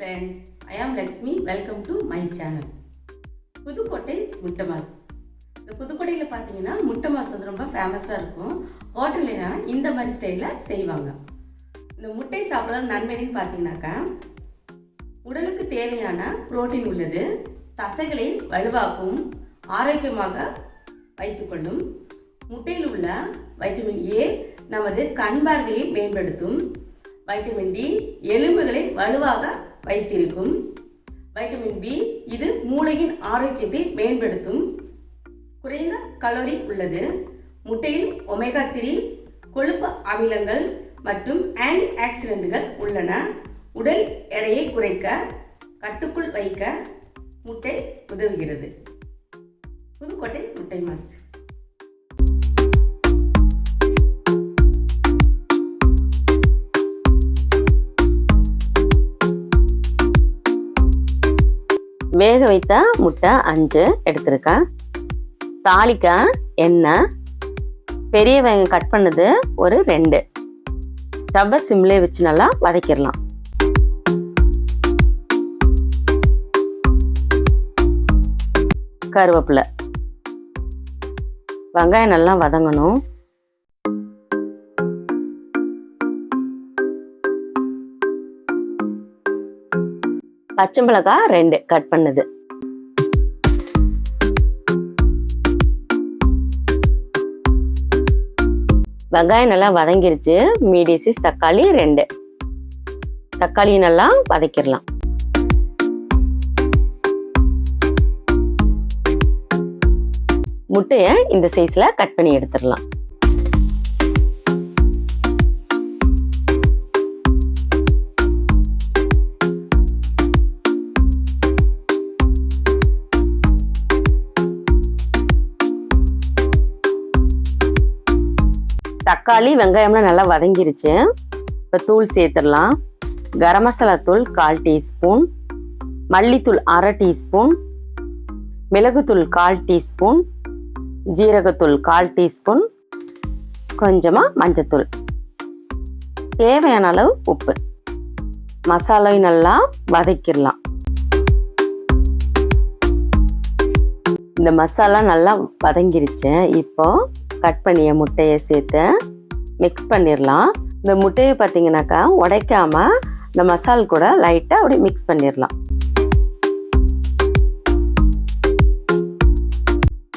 Friends I am Lakshmi welcome to my channel Pudukkottai முட்டை mass இந்த புதுக்கோட்டையில் பார்த்தீங்கன்னா முட்டை மாஸ் வந்து ரொம்ப ஃபேமஸாக இருக்கும். ஹோட்டல்னா இந்த மாதிரி ஸ்டைலில் செய்வாங்க. இந்த முட்டை சாப்பிட்றது நன்மைன்னு பார்த்தீங்கன்னாக்கா உடலுக்கு தேவையான புரோட்டீன் உள்ளது தசைகளை வலுவாக்கும் ஆரோக்கியமாக வைத்துக்கொள்ளும் முட்டையில் உள்ள வைட்டமின் ஏ நமது கண் பார்வையை மேம்படுத்தும் வைட்டமின் டி எலும்புகளை வலுவாக வைத்திருக்கும். வைட்டமின் பி இது மூளையின் ஆரோக்கியத்தை மேம்படுத்தும். குறைந்த கலோரி உள்ளது. முட்டையில் ஒமேகா த்ரீ கொழுப்பு அமிலங்கள் மற்றும் ஆன்டி ஆக்சிடென்ட்கள் உள்ளன. உடல் எடையை குறைக்க கட்டுக்குள் வைக்க முட்டை உதவுகிறது. புதுக்கோட்டை முட்டை மாஸ். வேக வைத்த முட்டை அஞ்சு எடுத்திருக்கேன் தாளிக்க எண்ணெய். பெரிய வெங்காயம் கட் பண்ணது ஒரு ரெண்டு. ஸ்டவ்வை சிம்லே வச்சு நல்லா வதக்கிடலாம். கருவேப்பிலை. வெங்காயம் நல்லா வதங்கணும். பச்சை மிளகாய் ரெண்டு கட் பண்ணது. வெங்காயம் நல்லா வதங்கிருச்சு. மீடியம் சைஸ் தக்காளி ரெண்டு. தக்காளி நல்லா வதக்கிடலாம். முட்டையை இந்த சைஸில் கட் பண்ணி எடுத்துடலாம். தக்காளி வெங்காயம்லாம் நல்லா வதங்கிருச்சு. இப்போ தூள் சேர்த்துடலாம். கரம் மசாலா தூள் கால் டீஸ்பூன். மல்லித்தூள் அரை டீஸ்பூன். மிளகுத்தூள் கால் டீஸ்பூன். ஜீரகத்தூள் கால் டீஸ்பூன். கொஞ்சமாக மஞ்சத்தூள். தேவையான அளவு உப்பு. மசாலாவை நல்லா வதக்கிடலாம். இந்த மசாலா நல்லா வதங்கிருச்சு. இப்போ கட் பண்ணிய முட்டையை சேர்த்து மிக்ஸ் பண்ணிடலாம் இந்த முட்டையை பார்த்தீங்கன்னாக்கா உடைக்காமல் இந்த மசால் கூட லைட்டாக அப்படியே மிக்ஸ் பண்ணிடலாம்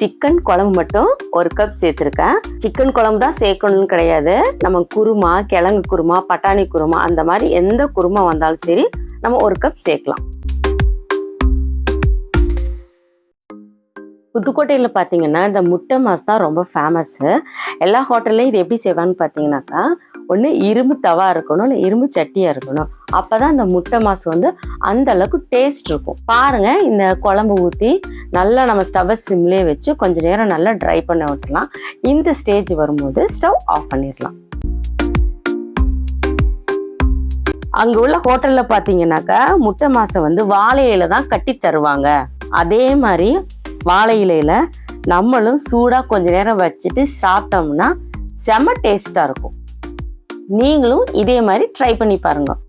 சிக்கன் குழம்பு மட்டும் ஒரு கப் சேர்த்துருக்கேன். சிக்கன் குழம்பு தான் சேர்க்கணும்னு கிடையாது. நம்ம குருமா கிழங்கு குருமா பட்டாணி குருமா அந்த மாதிரி எந்த குருமா வந்தாலும் சரி நம்ம ஒரு கப் சேர்க்கலாம். புதுக்கோட்டையில் பார்த்தீங்கன்னா இந்த முட்டை மாஸ் தான் ரொம்ப ஃபேமஸ்ஸு எல்லா ஹோட்டல்லையும் இது எப்படி செய்வான்னு பார்த்தீங்கன்னாக்கா ஒன்று இரும்பு தவா இருக்கணும் இல்லை இரும்பு சட்டியாக இருக்கணும். அப்போ தான் இந்த முட்டை மாஸ் வந்து அந்த அளவுக்கு டேஸ்ட் இருக்கும். பாருங்கள் இந்த குழம்பு ஊற்றி நல்லா நம்ம ஸ்டவ்வை சிம்லேயே வச்சு கொஞ்சம் நேரம் நல்லா ட்ரை பண்ண விட்டுலாம் இந்த ஸ்டேஜ் வரும்போது ஸ்டவ் ஆஃப் பண்ணிடலாம். அங்கே உள்ள ஹோட்டலில் பார்த்தீங்கன்னாக்கா முட்டை மாசை வந்து வாழை இலை தான் கட்டி தருவாங்க. அதே மாதிரி வாழை இலையில நம்மளும் சூடாக கொஞ்ச நேரம் வச்சுட்டு சாப்பிட்டோம்னா செம டேஸ்ட்டாக இருக்கும். நீங்களும் இதே மாதிரி ட்ரை பண்ணி பாருங்கள்